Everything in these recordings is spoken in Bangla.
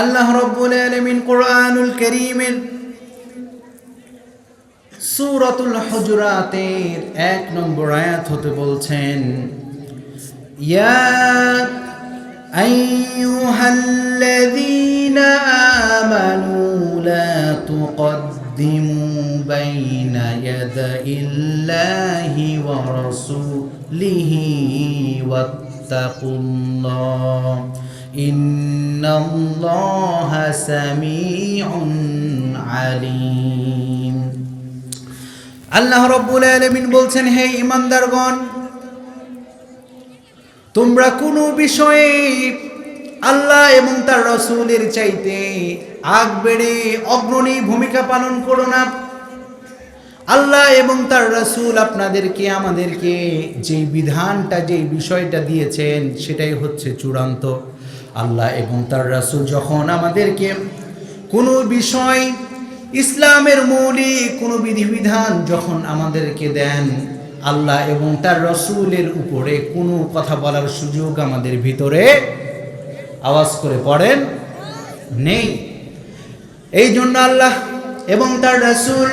আল্লাহ রব্বুল আলামিন কোরআনুল কারীমের সূরাতুল হুজুরাতের এক নম্বর আয়াত হতে বলছেন, ইয়া আমানু লা তুকদ্দিমু বাইনা ইয়াদাইল্লাহি ওয়া রাসূলিহি ওয়াত্তাকুল্লাহ। ইন্নাল্লাহা সামিউন আলিম। আল্লাহ রব্বুল আলামিন বলছেন, হে ইমানদারগণ তোমরা কোনো বিষয়ে আল্লাহ এবং তার রসুলের চাইতে আগ বেড়ে অগ্রণী ভূমিকা পালন করো না। আল্লাহ এবং তার রসুল আপনাদেরকে, আমাদেরকে যে বিধানটা, যে বিষয়টা দিয়েছেন, সেটাই হচ্ছে চূড়ান্ত। আল্লাহ এবং তার রসুল যখন আমাদেরকে কোনো বিষয়, ইসলামের মৌলিক কোনো বিধিবিধান যখন আমাদেরকে দেন, আল্লাহ এবং তার রসুলের উপরে কোনো কথা বলার সুযোগ আমাদের ভিতরে আওয়াজ করে পড়েন নেই। এই জন্য আল্লাহ এবং তার রসুল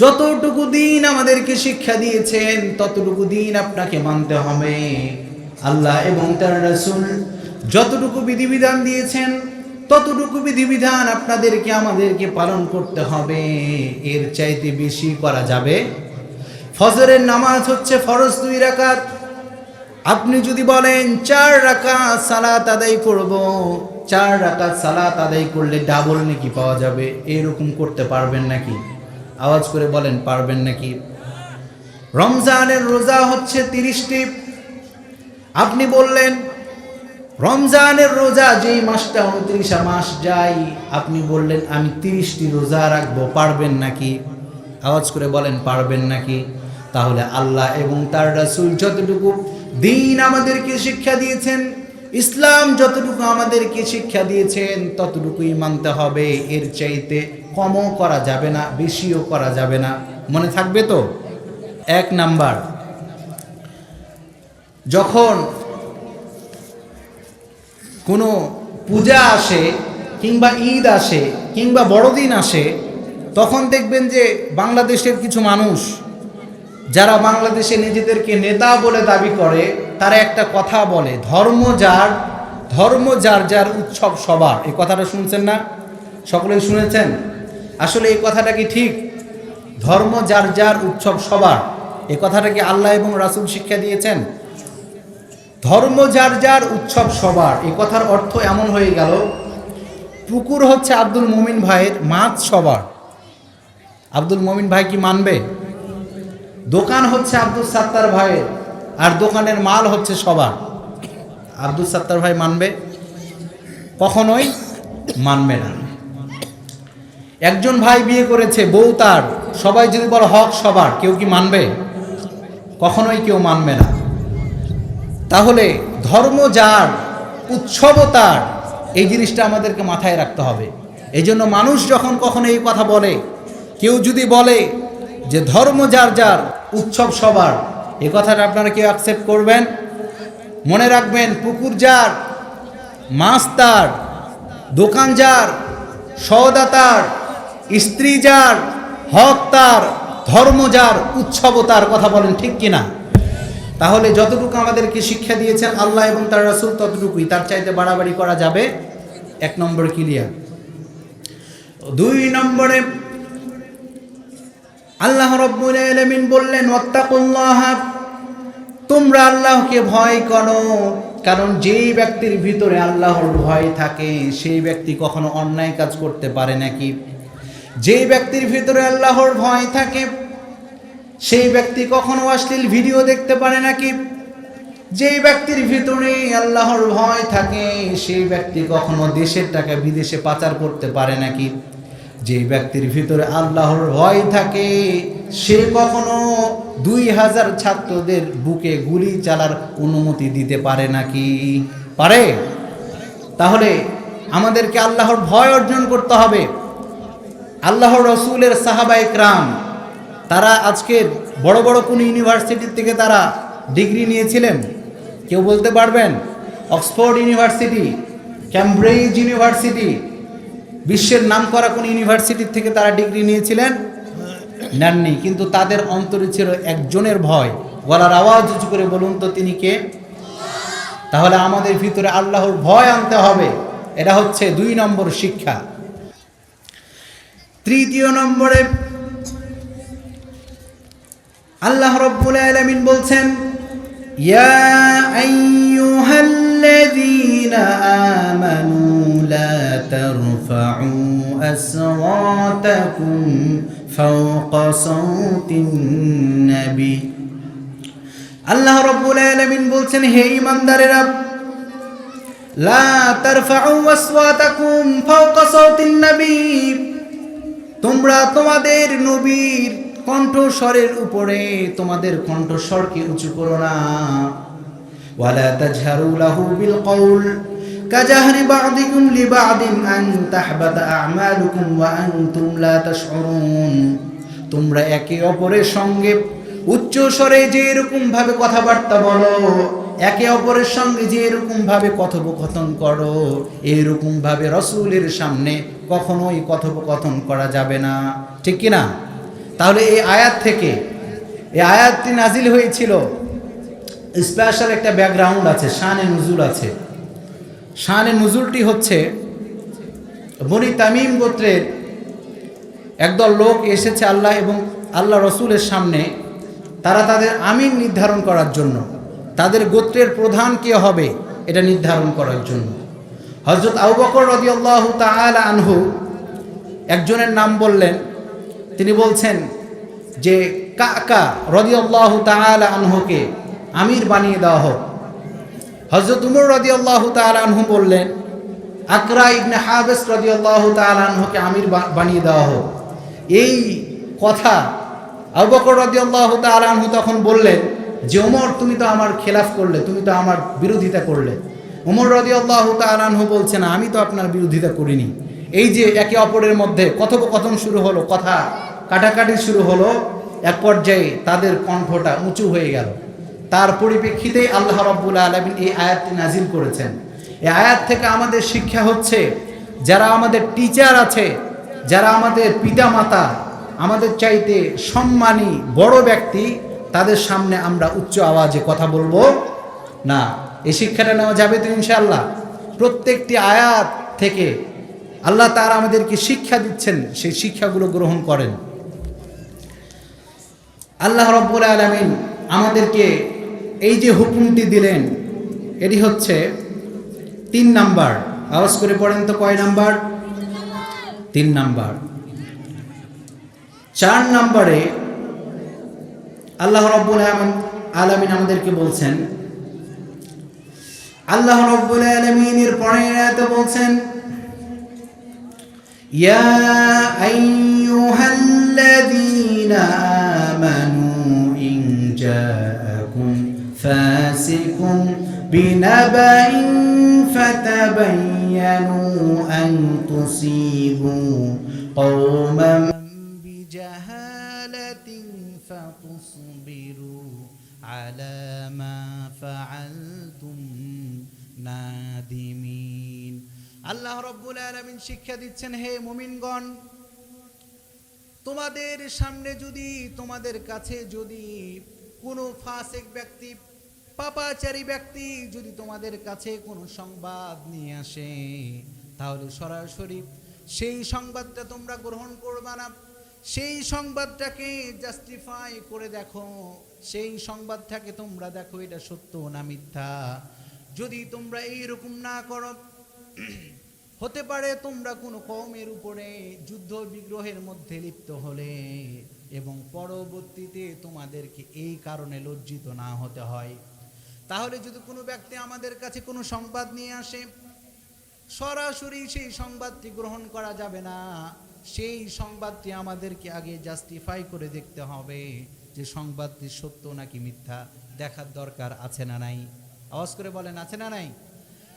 যতটুকু দিন আমাদেরকে শিক্ষা দিয়েছেন, ততটুকু দিন আপনাকে মানতে হবে। আল্লাহ এবং তার রসুল যতটুকু বিধিবিধান দিয়েছেন, ততটুকু বিধিবিধান আপনাদেরকে আমাদেরকে পালন করতে হবে। এর চাইতে বেশি করা যাবে? ফজরের নামাজ হচ্ছে ফরজ দুই রাকাত। আপনি যদি বলেন, চার রাকাত সালাত আদায় করব। চার রাকাত সালাত আদায় করলে ডাবল নাকি পাওয়া যাবে? এরকম করতে পারবেন নাকি? আওয়াজ করে বলেন, পারবেন নাকি? রমজানের রোজা হচ্ছে তিরিশটি। আপনি বললেন, রমজানের রোজা যেই মাসটা উনত্রিশা মাস যাই আপনি বললেন, আমি তিরিশটি রোজা রাখব, পারবেন নাকি? আওয়াজ করে বলেন, পারবেন নাকি? তাহলে আল্লাহ এবং তার রাসুল যতটুকু দিন আমাদেরকে শিক্ষা দিয়েছেন, ইসলাম যতটুকু আমাদেরকে শিক্ষা দিয়েছেন, ততটুকুই মানতে হবে। এর চাইতে কমও করা যাবে না, বেশিও করা যাবে না। মনে থাকবে তো? এক নাম্বার। যখন কোনো পূজা আসে কিংবা ঈদ আসে কিংবা বড়দিন আসে, তখন দেখবেন যে বাংলাদেশের কিছু মানুষ, যারা বাংলাদেশে নিজেদেরকে নেতা বলে দাবি করে, তারা একটা কথা বলে, ধর্ম যার ধর্ম যার যার উৎসব সবার। এই কথাটা শুনছেন না? সকলেই শুনেছেন? আসলে এই কথাটা কি ঠিক? ধর্ম যার যার উৎসব সবার। এই কথাটা কি আল্লাহ এবং রাসুল শিক্ষা দিয়েছেন? ধর্ম যার যার উৎসব সবার। এই কথার অর্থ এমন হয়ে গেল, পুকুর হচ্ছে আব্দুল মমিন ভাইয়ের মাছ সবার। আব্দুল মমিন ভাই কি মানবে? দোকান হচ্ছে আব্দুল সাত্তার ভাইয়ের, আর দোকানের মাল হচ্ছে সবার। আব্দুল সাত্তার ভাই মানবে? কখনোই মানবে না। একজন ভাই বিয়ে করেছে, বউ তার, সবাই যদি বলো হক সবার, কেউ কি মানবে? কখনোই কেউ মানবে না। তাহলে ধর্ম যার, উৎসব তার, এই জিনিসটা আমাদেরকে মাথায় রাখতে হবে। এই জন্য মানুষ যখন কখনো এই কথা বলে, কেউ যদি বলে যে ধর্ম যার যার, উৎসব সবার, এ কথাটা আপনারা কেউ অ্যাকসেপ্ট করবেন? মনে রাখবেন, পুকুর যার, মাছ তার, দোকান যার সহদাতার স্ত্রী যার, হক তার, ধর্ম যার, উৎসব তার কথা বলেন ঠিক কিনা? তাহলে যতটুকু আমাদেরকে শিক্ষা দিয়েছেন আল্লাহ এবং তার রাসুল, ততটুকুই। তার চাইতে বাড়াবাড়ি করা যাবে। এক নম্বর ক্লিয়ার। দুই নম্বরে আল্লাহ রব্বুল আলামিন বললেন, ওয়াত্তাকুল্লাহ, তোমরা আল্লাহকে ভয় করো। কারণ যেই ব্যক্তির ভিতরে আল্লাহর ভয় থাকে, সেই ব্যক্তি কখনো অন্যায় কাজ করতে পারে নাকি? যেই ব্যক্তির ভিতরে আল্লাহর ভয় থাকে সেই ব্যক্তি কখনো অশ্লীল ভিডিও দেখতে পারে নাকি? যেই ব্যক্তির ভিতরে আল্লাহর ভয় থাকে, সেই ব্যক্তি কখনো দেশের টাকা বিদেশে পাচার করতে পারে নাকি? যে ব্যক্তির ভিতরে আল্লাহর ভয় থাকে, সে কখনো দুই হাজার ছাত্রদের বুকে গুলি চালার অনুমতি দিতে পারে নাকি? পারে? তাহলে আমাদেরকে আল্লাহর ভয় অর্জন করতে হবে। আল্লাহর রসুলের সাহাবা একরাম তারা আজকের বড় বড় কোনো ইউনিভার্সিটির থেকে তারা ডিগ্রি নিয়েছিলেন? কেউ বলতে পারবেন? অক্সফোর্ড ইউনিভার্সিটি ক্যামব্রিজ ইউনিভার্সিটি বিশ্বের নামকরা কোন ইউনিভার্সিটির থেকে তারা ডিগ্রি নিয়েছিলেন? নেননি কিন্তু তাদের অন্তরে ছিল একজনের ভয়। গলার আওয়াজ উঁচু করে বলুন তো তিনি কে? তাহলে আমাদের ভিতরে আল্লাহর ভয় আনতে হবে। এটা হচ্ছে দুই নম্বর শিক্ষা। তৃতীয় নম্বরে আল্লাহ রব্বুল আলামিন বলছেন, ইয়া আইয়ুহাল্লাযীনা আমানু লা তারফা'উ আসওয়াতাকুম ফাওকা সাওতিন নবী। আল্লাহ রব্বুল আলামিন বলছেন, হে ঈমানদারেরা, লা তারফা'উ আসওয়াতাকুম ফাওকা সাওতিন নবী। তোমরা তোমাদের নবীর কণ্ঠস্বরের উপরে তোমাদের কণ্ঠস্বরকে উঁচু করো না। ওয়ালা তাজহারু বিল কওল, কাজাহরি বা'দিকুম লিবা'দিন আন তাহবাতা আ'মালুকুম ওয়া আনতুম লা তাশউরুন। তোমরা একে অপরের সঙ্গে উচ্চ স্বরে যে এরকম ভাবে কথাবার্তা বলো, একে অপরের সঙ্গে যে এরকম ভাবে কথোপকথন করো এরকম ভাবে রসুলের সামনে কখনোই কথোপকথন করা যাবে না। ঠিক কি না তাহলে এই আয়াত থেকে, এই আয়াতটি নাজিল হয়েছিল স্পেশাল একটা ব্যাকগ্রাউন্ড আছে, শানে নজুল আছে। শানে নজুলটি হচ্ছে, বনি তামিম গোত্রের একদল লোক এসেছে আল্লাহ এবং আল্লাহ রসুলের সামনে, তারা তাদের আমিন নির্ধারণ করার জন্য। তাদের গোত্রের প্রধান কে হবে, এটা নির্ধারণ করার জন্য। হজরত আবু বকর রদিয়াল্লাহ তাআলা আনহু একজনের নাম বললেন তিনি বলছেন যে, কাকা রদিয়াল্লাহ তাআলা আনহুকে আমির বানিয়ে দেওয়া হোক। হজরত উমর রদিয়াল্লাহ আনহু বললেন, আকরা ইবনে হাবেস রদিয়াল্লাহ তাআলা আনহুকে আমির বানিয়ে দেওয়া হোক। এই কথা আবকর বকর রদিয়াল্লাহ আনহু তখন বললেন যে ওমর তুমি তো আমার খেলাফ করলে, তুমি তো আমার বিরোধিতা করলে। ওমর রদিয়াল্লাহ তাআলা আনহু বলছেন, আমি তো আপনার বিরোধিতা করিনি। এই যে একে অপরের মধ্যে কথোপকথন শুরু হলো, কথা কাটাকাটি শুরু হলো, এক পর্যায়ে তাদের কণ্ঠটা উঁচু হয়ে গেল। তার পরিপ্রেক্ষিতেই আল্লাহ রব্বুল আলমিন এই আয়াতটি নাজিল করেছেন। এই আয়াত থেকে আমাদের শিক্ষা হচ্ছে, যারা আমাদের টিচার আছে, যারা আমাদের পিতামাতা, আমাদের চাইতে সম্মানী বড় ব্যক্তি, তাদের সামনে আমরা উচ্চ আওয়াজে কথা বলব। না, এই শিক্ষাটা নেওয়া যাবে তো ইনশাআল্লাহ। প্রত্যেকটি আয়াত থেকে আল্লাহ তারা আমাদেরকে শিক্ষা দিচ্ছেন, সেই শিক্ষাগুলো গ্রহণ করেন। আল্লাহ রব্বুল আলমিন আমাদেরকে এই যে হুকুমটি দিলেন, এটি হচ্ছে তিন নাম্বার। আওয়াজ করে পড়েন তো কয় নাম্বার? তিন নাম্বার। চার নাম্বারে আল্লাহ রব্বুল আলমিন আমাদেরকে বলছেন, আল্লাহ রব্বুল আলমিনের পরের তো বলছেন, ইয়া আইয়ুহাল্লাযীনা আমানু جاءكم فاسق بنبأ فتبينوا أن تصيبوا قوما بجهالة فتصبروا على ما فعلتم নাদিমিন আল্লাহ রব্বুল আলামিন শিক্ষা দিচ্ছেন হে মুমিনগণ তোমাদের সামনে যদি তোমাদের কাছে যদি কোনো ফাসেক ব্যক্তি, পাপাচারী ব্যক্তি যদি তোমাদের কাছে কোনো সংবাদ নিয়ে আসে, তাহলে সরাসরি সেই সংবাদটা তোমরা গ্রহণ করবা না। সেই সংবাদটাকে জাস্টিফাই করে দেখো, সেই সংবাদটাকে তোমরা দেখো এটা সত্য না মিথ্যা। যদি তোমরা এইরকম না করো, হতে পারে তোমরা কোনো কমের উপরে যুদ্ধ বিগ্রহের মধ্যে লিপ্ত হলে এবং পরবর্তীতে তোমাদেরকে এই কারণে লজ্জিত না হতে হয়। তাহলে যদি কোনো ব্যক্তি আমাদের কাছে কোনো সংবাদ নিয়ে আসে, সরাসরি সেই সংবাদটি গ্রহণ করা যাবে না। সেই সংবাদটি আমাদেরকে আগে জাস্টিফাই করে দেখতে হবে যে সংবাদটি সত্য নাকি মিথ্যা, দেখার দরকার আছে না নাই। আওয়াজ করে বলেন, আছে না নাই?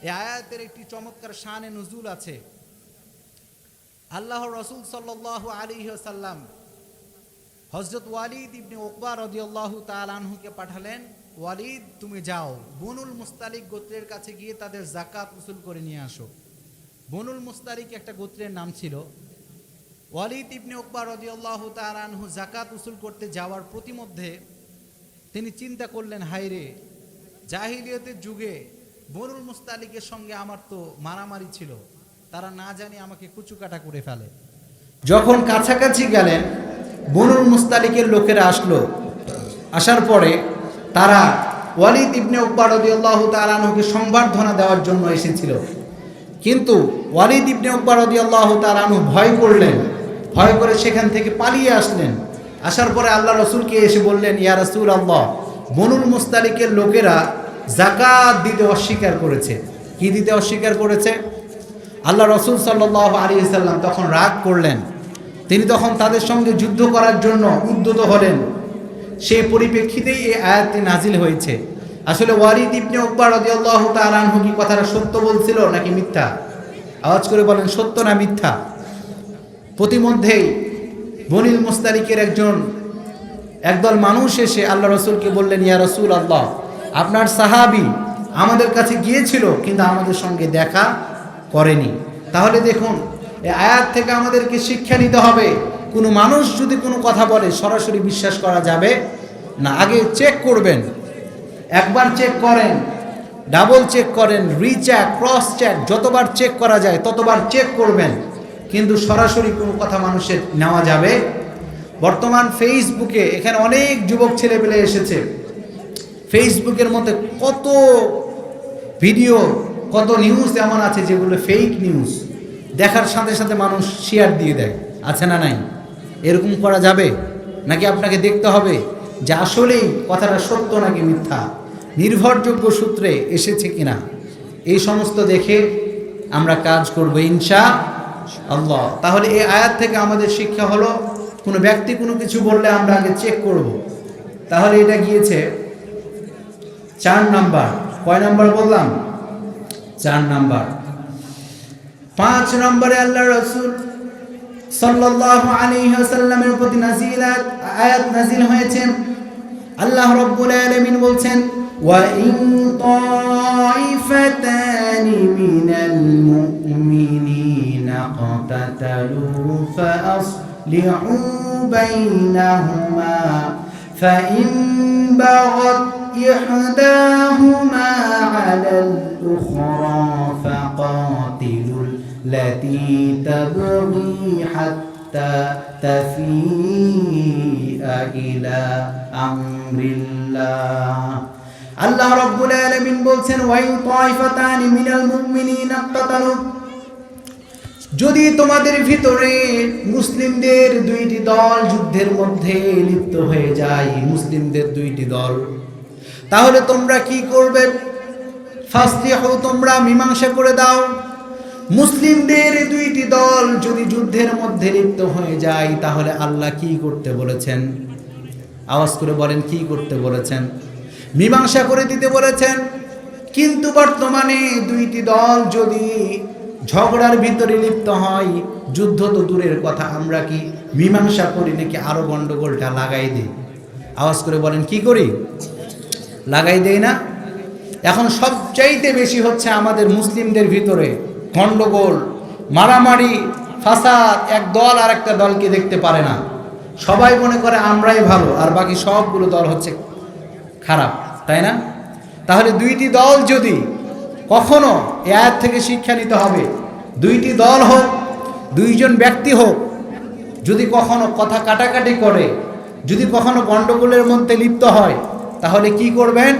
এই আয়াতের একটি চমৎকার শানে নজুল আছে। আল্লাহ রসুল সাল্লাহ আলী সাল্লাম হজরত ওয়ালিদ ইবনে ওকবা রদিয়াল্লাহু তালানহুকে পাঠালেন, ওয়ালিদ, তুমি যাও। বনুল মুস্তালিক গোত্রের কাছে গিয়ে তাদের জাকাত উসুল করে নিয়ে আসো। বনুল মুস্তারিক একটা গোত্রের নাম ছিল। ওয়ালিদ ইবনে ওকবা রদিয়াল্লাহ তালানহু জাকাত উসুল করতে যাওয়ার প্রতিমধ্যে তিনি চিন্তা করলেন হাইরে জাহিলিয়তের যুগে বনুল মুস্তালিকের সঙ্গে আমার তো মারামারি ছিল। তারা না জানি আমাকে কুচুকাটা করে ফেলে। যখন কাছাকাছি গেলেন বনুল মুস্তালিকের লোকেরা আসলো। আসার পরে তারা ওয়ালিদ ইবনে উকবা রদিয়াল্লাহু তাআলাকে সংবর্ধনা দেওয়ার জন্য এসেছিল। কিন্তু ওয়ালিদ ইবনে উকবা রদিয়াল্লাহু তাআলাহু ভয় করলেন, ভয় করে সেখান থেকে পালিয়ে আসলেন। আসার পরে আল্লাহ রসুলকে এসে বললেন, ইয়া রাসূল আল্লাহ বনুল মুস্তালিকের লোকেরা জাকাত দিতে অস্বীকার করেছে। কি দিতে অস্বীকার করেছে? আল্লাহ রসুল সাল্লাহ আলী সাল্লাম তখন রাগ করলেন। তিনি তখন তাদের সঙ্গে যুদ্ধ করার জন্য উদ্যত হলেন। সেই পরিপ্রেক্ষিতেই এই আয়াতটি নাজিল হয়েছে। আসলে ওয়ারিদ ইবনে উকবা রাদিয়াল্লাহু তাআলা আনহু কি কথাটা সত্য বলছিল নাকি মিথ্যা? আওয়াজ করে বলেন, সত্য না মিথ্যা? প্রতিমধ্যেই বনিল মুস্তারিকের একজন, একদল মানুষ এসে আল্লাহ রসুলকে বললেন, ইয়া রসুল আল্লাহ আপনার সাহাবি আমাদের কাছে গিয়েছিল, কিন্তু আমাদের সঙ্গে দেখা করেনি। তাহলে দেখুন এই আয়াত থেকে আমাদেরকে শিক্ষা নিতে হবে। কোনো মানুষ যদি কোনো কথা বলে, সরাসরি বিশ্বাস করা যাবে না। আগে চেক করবেন। একবার চেক করেন। ডাবল চেক করেন। রিচেক ক্রস চেক যতবার চেক করা যায়, ততবার চেক করবেন। কিন্তু সরাসরি কোনো কথা মানুষের নেওয়া যাবে। বর্তমান ফেসবুকে এখানে অনেক যুবক ছেলেপেলে এসেছে। ফেসবুকের মধ্যে কত ভিডিও কত নিউজ এমন আছে যেগুলো ফেক নিউজ দেখার সাথে সাথে মানুষ শেয়ার দিয়ে দেয়। আছে না নাই? এরকম করা যাবে? নাকি আপনাকে দেখতে হবে যে আসলেই কথাটা সত্য নাকি মিথ্যা? নির্ভরযোগ্য সূত্রে এসেছে কিনা? এই সমস্ত দেখে আমরা কাজ করব ইনশা আল্লাহ। তাহলে এই আয়াত থেকে আমাদের শিক্ষা হলো, কোনো ব্যক্তি কোনো কিছু বললে আমরা আগে চেক করব। তাহলে এটা গিয়েছে চার নাম্বার। কয় নাম্বার বললাম? চার নাম্বার। পাঁচ নম্বরে আল্লাহ রসুল সাল্লাল্লাহু আলাইহি ওয়াসাল্লামের প্রতি নাজিল আয়াত নাজিল হয়েছে আল্লাহ রাব্বুল আলামিন বলছেন ওয়া ইন তাইফাতানি মিনাল মুমিনিনা قتتلوا فأصلحوا بينهما فإن بغت إحداهما على الأخرى فقاتلوا التي تبغي حتى تفيء إلى أمر الله আল্লাহ রব্বুল আলামিন বলছেন ওয়াইন তাইফাতানি মিনাল মুমিনিনা ইকতাতালু যদি তোমাদের ভিতরে মুসলিমদের দুইটি দল যুদ্ধের মধ্যে লিপ্ত হয়ে যায় মুসলিমদের দুইটি দল তাহলে তোমরা কি করবে ফাস্তিহু তোমরা মীমাংসা করে দাও মুসলিমদের দুইটি দল যদি যুদ্ধের মধ্যে লিপ্ত হয়ে যায়, তাহলে আল্লাহ কি করতে বলেছেন? আওয়াজ করে বলেন, কি করতে বলেছেন? মীমাংসা করে দিতে বলেছেন। কিন্তু বর্তমানে দুইটি দল যদি ঝগড়ার ভিতরে লিপ্ত হয়, যুদ্ধ তো দূরের কথা, আমরা কি মীমাংসা করি নাকি আরও গন্ডগোলটা লাগাই দিই? আওয়াজ করে বলেন, কি করি? লাগাই দেই না? এখন সবচাইতে বেশি হচ্ছে আমাদের মুসলিমদের ভিতরে গন্ডগোল, মারামারি, ফাসাদ, এক দল আর একটা দলকে দেখতে পারে না। সবাই মনে করে আমরাই ভালো, আর বাকি সবগুলো দল হচ্ছে খারাপ, তাই না? তাহলে দুইটি দল যদি কখনো এ আয়াত থেকে শিক্ষা নিতে হবে, দুইটি দল হোক, দুইজন ব্যক্তি হোক, যদি কখনো কথা কাটাকাটি করে, যদি কখনো গণ্ডগোলের মধ্যে লিপ্ত হয়, তাহলে কি করবেন?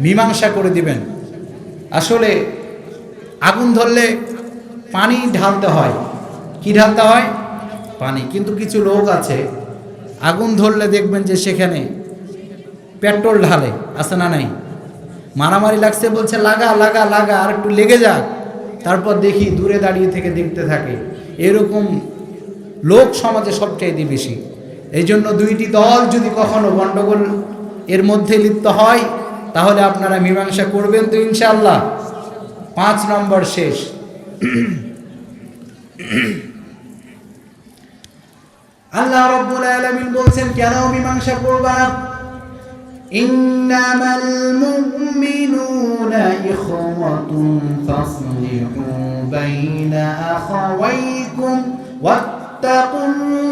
মীমাংসা করে দিবেন। আসলে আগুন ধরলে পানি ঢালতে হয়। কি ঢালতে হয়? পানি। কিন্তু কিছু লোক আছে, আগুন ধরলে দেখবেন যে সেখানে পেট্রোল ঢালে। আছে না নাই? মারামারি লাগছে বলছে, লাগা লাগা লাগা, আর একটু লেগে যাক। তারপর দেখি দূরে দাঁড়িয়ে থেকে দেখতে থাকে, এরকম লোক সমাজে সবচাইতে বেশি। এই জন্য দুইটি দল যদি কখনো গণ্ডগোল এর মধ্যে লিপ্ত হয়, তাহলে আপনারা মীমাংসা করবেন তো ইনশাল্লাহ পাঁচ নম্বর শেষ। আল্লাহ রব্বুল আলমিন বলছেন, কেন মীমাংসা করবা না? ইন্নামাল মুমিনুনা ইখওয়াতুন ফাসলিহু বাইনা আখাওয়াইকুম ওয়াত্তাকুল্লাহা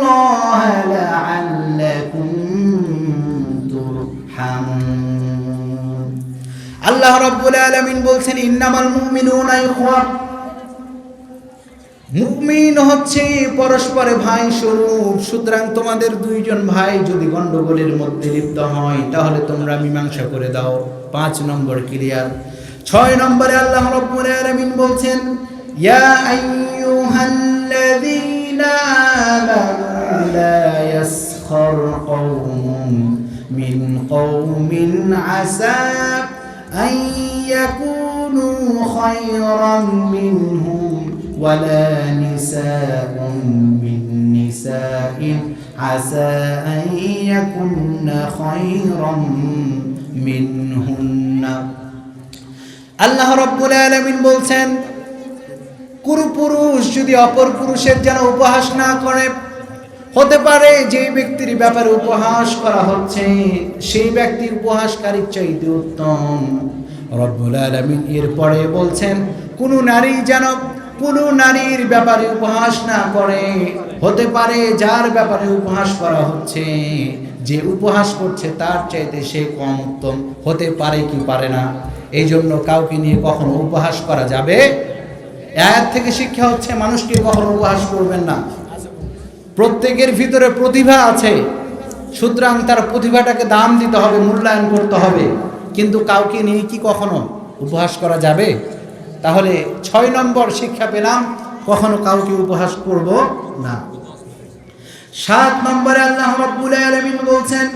লাআল্লাকুম তুরহামুন। আল্লাহ রব্বুল আলামিন বলছেন, ইন্নামাল ইখওয়া। মুমিন হচ্ছে পরস্পরে ভাই স্বরূপ। সুতরাং তোমাদের দুইজন ভাই যদি গন্ডগোলের মধ্যে লিপ্ত হয়, তাহলে তোমরা মীমাংসা করে দাও। পাঁচ নম্বর ক্লিয়ার। ছয় নম্বরে আল্লাহ রব্বুল আলামিন বলছেন, ইয়া আইয়ুহাল্লাযীনা আমানু লা ইয়াসখার কওমুন মিন কওমিন আসা আন ইয়াকুনু খায়রান মিনহুম ولا نساء من نساء عسى أن يكن خيرا منهن আল্লাহ রব্বুল আলামিন বলছেন কুরু পুরুষ যদি অপর পুরুষের যেন উপহাস না করে হতে পারে যে ব্যক্তির ব্যাপারে উপহাস করা হচ্ছে, সেই ব্যক্তি উপহাসকারীর চাইতে উত্তম। রব্বুল আলামিন এরপরে বলছেন, কোনো নারী যেন কোনো নারীর ব্যাপারে উপহাস না করে, হতে পারে যার ব্যাপারে উপহাস করা হচ্ছে, যে উপহাস করছে তার চাইতে সে কম উত্তম, হতে পারে কি পারে না। এই জন্য কাউকে নিয়ে কখনো উপহাস করা যাবে? এর থেকে শিক্ষা হচ্ছে, মানুষকে কখনো উপহাস করবেন না। প্রত্যেকের ভিতরে প্রতিভা আছে। সুতরাং তার প্রতিভাটাকে দাম দিতে হবে, মূল্যায়ন করতে হবে। কিন্তু কাউকে নিয়ে কি কখনো উপহাস করা যাবে? তাহলে ছয় নম্বর শিক্ষা পেলাম, কখনো কাউকে উপহাস করব না। সাত নম্বরে আল্লাহ বলছেন,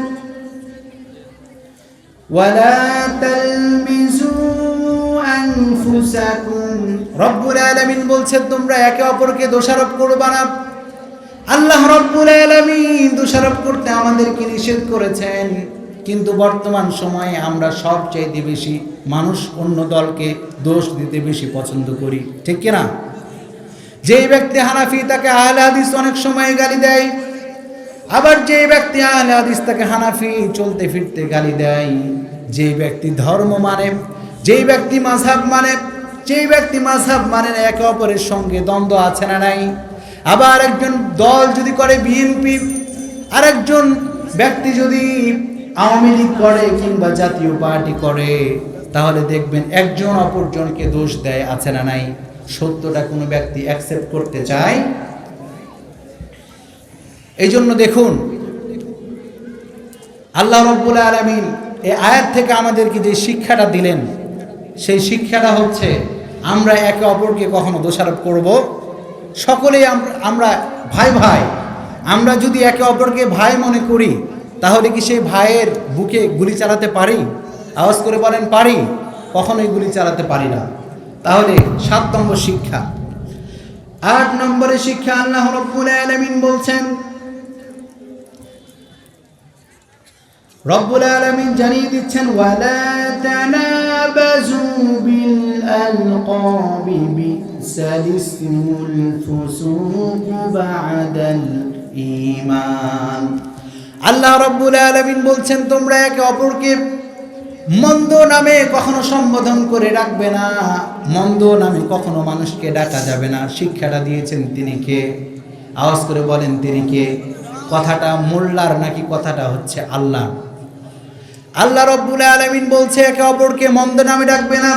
ওয়ালা তালমিজু বলছেন, তোমরা একে অপরকে দোষারোপ করবা না। আল্লাহ রব্বুল আলামিন দোষারোপ করতে আমাদেরকে নিষেধ করেছেন। কিন্তু বর্তমান সময়ে আমরা সবচাইতে বেশি মানুষ অন্য দলকে দোষ দিতে বেশি পছন্দ করি। ঠিক কিনা? যেই ব্যক্তি হানাফি তাকে আহলে হাদিস অনেক সময় গালি দেয়। আবার যে ব্যক্তি আহলে হাদিস তাকে হানাফি চলতে ফিরতে গালি দেয়। যে ব্যক্তি ধর্ম মানে যেই ব্যক্তি মাঝহাব মানে যেই ব্যক্তি মাঝহাব মানে একে অপরের সঙ্গে দ্বন্দ্ব আছে না নাই? আবার একজন দল যদি করে বিএনপি আরেকজন ব্যক্তি যদি আওয়ামী লীগ করে কিংবা জাতীয় পার্টি করে, তাহলে দেখবেন একজন অপরজনকে দোষ দেয়, আছে না নাই? সত্যটা কোনো ব্যক্তি অ্যাকসেপ্ট করতে চায়? এই জন্য দেখুন, আল্লাহ রব্বুল আলমিন এই আয়াত থেকে আমাদেরকে যে শিক্ষাটা দিলেন, সেই শিক্ষাটা হচ্ছে, আমরা একে অপরকে কখনো দোষারোপ করব সকলেই আমরা- ভাই ভাই। আমরা যদি একে অপরকে ভাই মনে করি, তাহলে কি সেই ভাইয়ের বুকে গুলি চালাতে পারি? আওয়াজ করে বলেন, পারি। কখনোই গুলি চালাতে পারি না। তাহলে সাত নম্বর শিক্ষা। আট নম্বরে শিক্ষা আল্লাহ রব্বুল আলামিন বলছেন, রব্বুল আলামিন জানিয়ে দিচ্ছেন, ওয়ালা তানাবাজু বিল আলকাবি বিসাল ইসমুল ফুসুক বাদাল ঈমান আল্লাহ রব্বুল আলামিন বলছেন, তোমরা একে অপরকে মন্দ নামে কখনো সম্বোধন করে রাখবে না। মন্দ নামে কখনো মানুষকে ডাকা যাবে না। শিক্ষাটা দিয়েছেন তিনি কে? আওয়াজ করে বলেন তিনি কে? কথাটা মোল্লার নাকি কথাটা হচ্ছে আল্লাহ। আল্লাহ রব্বুল আলমিন বলছে, একে অপরকে মন্দ নামে ডাকবে না।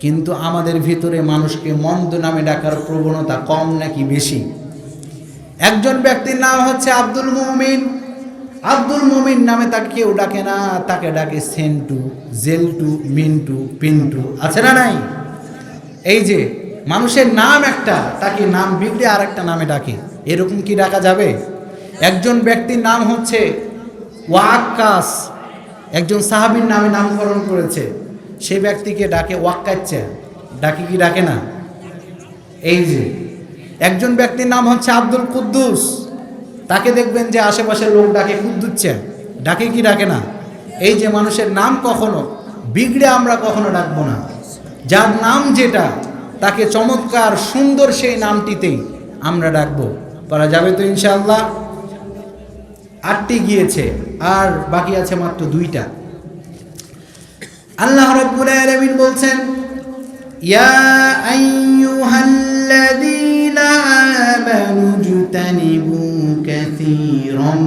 কিন্তু আমাদের ভিতরে মানুষকে মন্দ নামে ডাকার প্রবণতা কম নাকি বেশি? একজন ব্যক্তির নাম হচ্ছে আব্দুল মুমিন। আব্দুল মুমিন নামে তাকে কেউ ডাকে না, তাকে ডাকে সেন্টু, জেলটু, মিন্টু, পিন্টু। আছে না নাই? এই যে, মানুষের নাম একটা, তাকে নাম বিগড়ে আর একটা নামে ডাকে। এরকম কি ডাকা যাবে? একজন ব্যক্তির নাম হচ্ছে ওয়াক্কাস। একজন সাহাবীর নামে নামকরণ করেছে। সে ব্যক্তিকে ডাকে ওয়াক্কাচ্চা ডাকে কি ডাকে না? এই যে, একজন ব্যক্তির নাম হচ্ছে আব্দুল কুদ্দুস। তাকে দেখবেন যে আশেপাশের লোক ডাকে কুদ্দুচ্চা ডাকে কি ডাকে না? এই যে মানুষের নাম কখনো, বিগড়ে আমরা কখনো ডাকবো না। যার নাম যেটা, তাকে চমৎকার সুন্দর সেই নামটিতেই আমরা ডাকবো। পারা যাবে তো ইনশাল্লাহ আটটি গিয়েছে, আর বাকি আছে মাত্র দুইটা। আল্লাহ রাব্বুল আলামিন বলছেন, ইয়া আইয়ুহাল্লাযীনা আমানু জুতানিবু কাসীরাম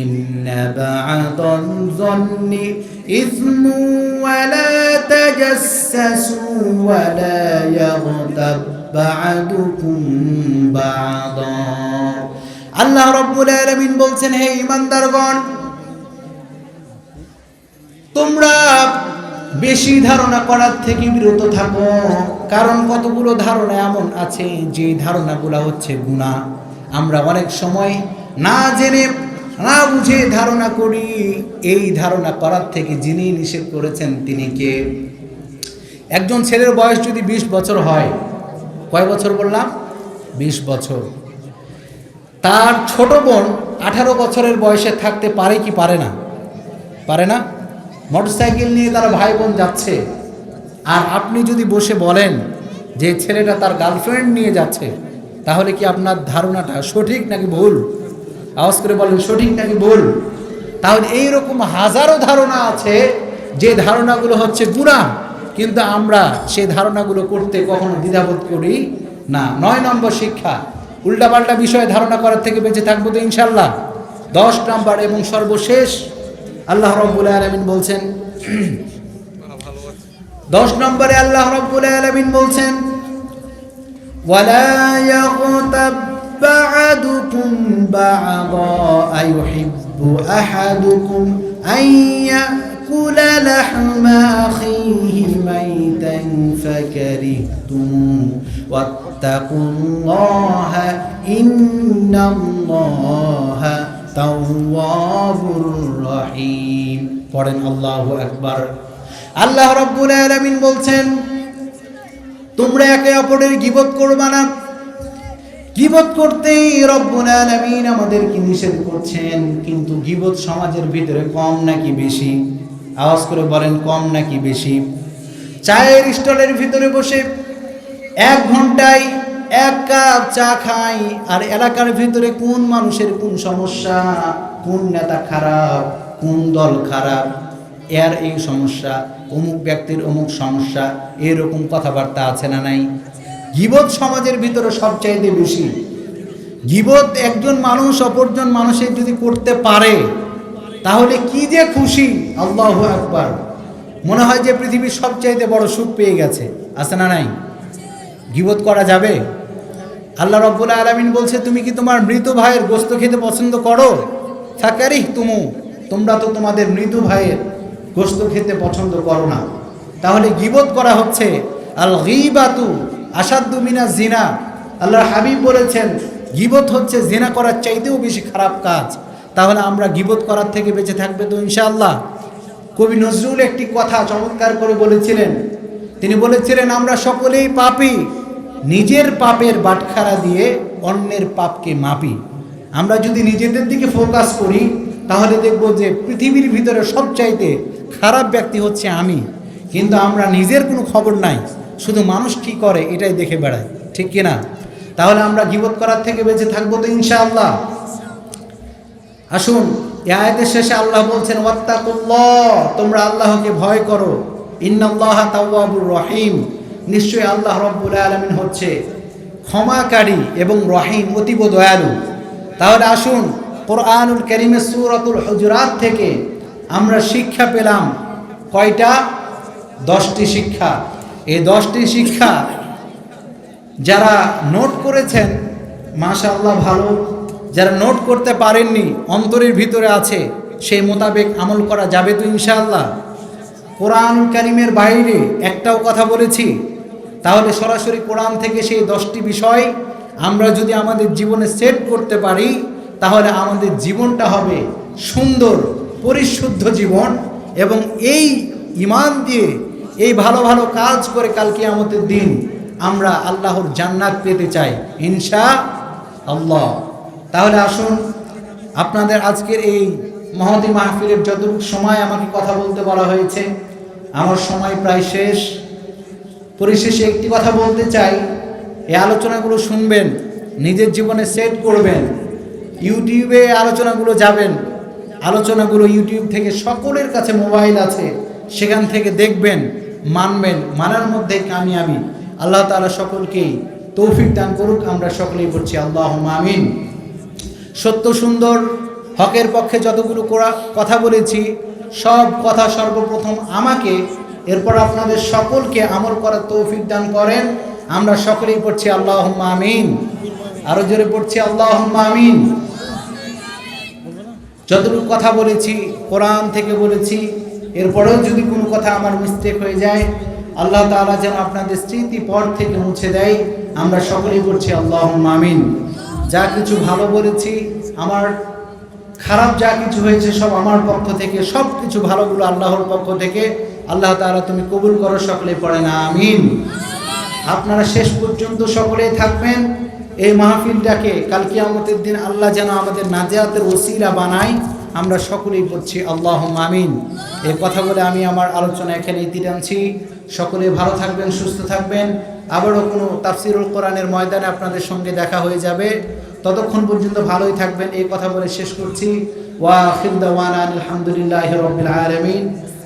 ইন্না বা'দায-যন্নি ইসমু ওয়া লা তাজাসসু ওয়া লা ইয়াগতাব বা'দুকুম বা'দা। আল্লাহ রাব্বুল আলামিন বলছেন, হে ঈমানদারগণ তোমরা বেশি ধারণা করার থেকে বিরত থাকো। কারণ কতগুলো ধারণা এমন আছে, যে ধারণাগুলো হচ্ছে গুণা আমরা অনেক সময় না জেনে, না বুঝে ধারণা করি। এই ধারণা করার থেকে যিনি নিষেধ করেছেন তিনি কে? একজন ছেলের বয়স যদি বিশ বছর হয়, কয় বছর বললাম? বিশ বছর। তার ছোট বোন আঠারো বছরের বয়সে থাকতে পারে কি পারে না? পারে না? মোটরসাইকেল নিয়ে তারা ভাই বোন যাচ্ছে। আর আপনি যদি বসে বলেন যে ছেলেটা তার গার্লফ্রেন্ড নিয়ে যাচ্ছে, তাহলে কি আপনার ধারণাটা সঠিক নাকি ভুল? আওয়াজ করে বলেন, সঠিক নাকি ভুল? তাহলে এইরকম হাজারো ধারণা আছে, যে ধারণাগুলো হচ্ছে গুণা কিন্তু আমরা সেই ধারণাগুলো করতে কখনো দ্বিধাবোধ করি না। নয় নম্বর শিক্ষা, উল্টাপাল্টা বিষয়ে ধারণা করার থেকে বেঁচে থাকব তো ইনশাল্লাহ। দশ নম্বর এবং সর্বশেষ আল্লাহ রব্বুল আলমিন বলছেন দশ নম্বরে আল্লাহ রব্বুল আলমিন বলছেন ولا يغتب بعضكم بعضا أيحب أحدكم أن يأكل لحم أخيه ميتا فكرهتم واتقوا الله إن الله তাওয়াবুর রহিম পড়েন আল্লাহু একবার আল্লাহ রাব্বুল আলামিন বলছেন, তোমরা একে অপরের গিবত করবা না। গিবত করতেই রব্বুল আলামিন আমাদেরকে নিষেধ করছেন, কিন্তু গিবত সমাজের ভিতরে কম নাকি বেশি? আওয়াজ করে বলেন, কম নাকি বেশি? চায়ের স্টলের ভিতরে বসে এক ঘন্টায় এক কাপ চা খাই, আর এলাকার ভিতরে কোন মানুষের কোন সমস্যা? কোন নেতা খারাপ? কোন দল খারাপ? এর এই সমস্যা, অমুক ব্যক্তির অমুক সমস্যা, এরকম কথাবার্তা আছে না নাই? গিবত সমাজের ভিতরে সবচাইতে বেশি। গিবত একজন মানুষ অপরজন মানুষের যদি করতে পারে, তাহলে কি যে খুশি? আল্লাহ একবার মনে হয় যে পৃথিবীর সবচাইতে বড় সুখ পেয়ে গেছে। আছে না নাই? গিবত করা যাবে? আল্লাহ রব্বুল আলমিন বলছে, তুমি কি তোমার মৃত ভাইয়ের গোস্ত খেতে পছন্দ করো? থাকারিহ তুমু তোমরা তো তোমাদের মৃত ভাইয়ের গোস্ত খেতে পছন্দ করো না। তাহলে গিবত করা হচ্ছে, আল গিবাতু আসাদু মিনা জিনা। আল্লাহর হাবিব বলেছেন, গিবত হচ্ছে জিনা করার চাইতেও বেশি খারাপ কাজ। তাহলে আমরা গিবত করার থেকে বেঁচে থাকবে তো ইনশাআল্লাহ। কবি নজরুল একটি কথা চমৎকার করে বলেছিলেন। তিনি বলেছিলেন, আমরা সকলেই পাপী। নিজের পাপের বাটখারা দিয়ে অন্যের পাপকে মাপি। আমরা যদি নিজেদের দিকে ফোকাস করি, তাহলে দেখব যে পৃথিবীর ভিতরে সবচাইতে খারাপ ব্যক্তি হচ্ছে আমি। কিন্তু আমরা নিজের কোনো খবর নাই, শুধু মানুষ কি করে এটাই দেখে বেড়াই ঠিক কিনা তাহলে আমরা গিবত করার থেকে বেঁচে থাকব তো ইনশাআল্লাহ। আসুন, এ আয়াতের শেষে আল্লাহ বলছেন, ওয়াত্তাকুল্লাহ তোমরা আল্লাহকে ভয় করো। ইন্নাল্লাহ তাওয়াবুর রহিম নিশ্চয়ই আল্লাহ রব্বুল আলমিন হচ্ছে ক্ষমাকারী এবং রহিম, অতীব দয়ালু। তাহলে আসুন, কোরআনুল করিমের সুরতুল হজরাত থেকে আমরা শিক্ষা পেলাম। কয়টা? দশটি শিক্ষা। এই দশটি শিক্ষা যারা নোট করেছেন, মাশাআল্লাহ ভালো। যারা নোট করতে পারেননি, অন্তরের ভিতরে আছে, সেই মোতাবেক আমল করা যাবে তো ইনশাআল্লাহ। কোরআন কারিমের বাইরে একটাও কথা বলেছি তাহলে সরাসরি কোরআন থেকে সেই দশটি বিষয় আমরা যদি আমাদের জীবনে সেট করতে পারি, তাহলে আমাদের জীবনটা হবে সুন্দর, পরিশুদ্ধ জীবন এবং এই ইমান দিয়ে এই ভালো ভালো কাজ করে কালকে আমাদের দিন আমরা আল্লাহর জান্নাত পেতে চাই ইনশা আল্লাহ তাহলে আসুন, আপনাদের আজকের এই মহতি মাহফিলের যতটুকু সময় আমাকে কথা বলতে বলা হয়েছে, আমার সময় প্রায় শেষ। পরিশেষে একটি কথা বলতে চাই। এই আলোচনাগুলো শুনবেন, নিজের জীবনে সেট করবেন, ইউটিউবে আলোচনাগুলো যাবেন, আলোচনাগুলো ইউটিউব থেকে সকলের কাছে মোবাইল আছে, সেখান থেকে দেখবেন, মানবেন, মানার মধ্যে কামিয়াবি। আল্লাহ তাআলা সকলকেই তৌফিক দান করুক, আমরা সকলেই বলছি আল্লাহ আমিন। সত্য সুন্দর, হকের পক্ষে যতগুলো কথা বলেছি, সব কথা সর্বপ্রথম আমাকে এরপর আপনাদের সকলকে আমল করার তৌফিক দান করেন। আমরা সকলেই পড়ছি আল্লাহ আমিন। আরও জোরে পড়ছি আল্লাহ আমিন। যতটুকু কথা বলেছি, কোরআন থেকে বলেছি, এরপরেও যদি কোনো কথা আমার মিস্টেক হয়ে যায়, আল্লাহ তালা যেন আপনাদের স্মৃতি পর থেকে মুছে দেয়। আমরা সকলেই পড়ছি আল্লাহ আমিন। যা কিছু ভালো বলেছি, আমার খারাপ যা কিছু হয়েছে সব আমার পক্ষ থেকে সব কিছু ভালোগুলো আল্লাহর পক্ষ থেকে আল্লাহ তাআলা তুমি কবুল করো সকলে পড়ে না আমিন। আপনারা শেষ পর্যন্ত সকলেই থাকবেন। এই মাহফিলটাকে কাল আমাদের দিন আল্লাহ যেন আমাদের নাজিয়াতের ওসিলা বানায়, আমরা সকলেই পড়ছি আল্লাহ আমিন। এই কথা বলে আমি আমার আলোচনা এখানে ইতি টানছি। সকলে ভালো থাকবেন, সুস্থ থাকবেন। আবারও কোনো তাফসিরুল কোরআনের ময়দানে আপনাদের সঙ্গে দেখা হয়ে যাবে। ততক্ষণ পর্যন্ত ভালোই থাকবেন। এই কথা বলে শেষ করছি।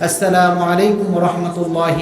আসসালামু আলাইকুম রহমতুল্লাহ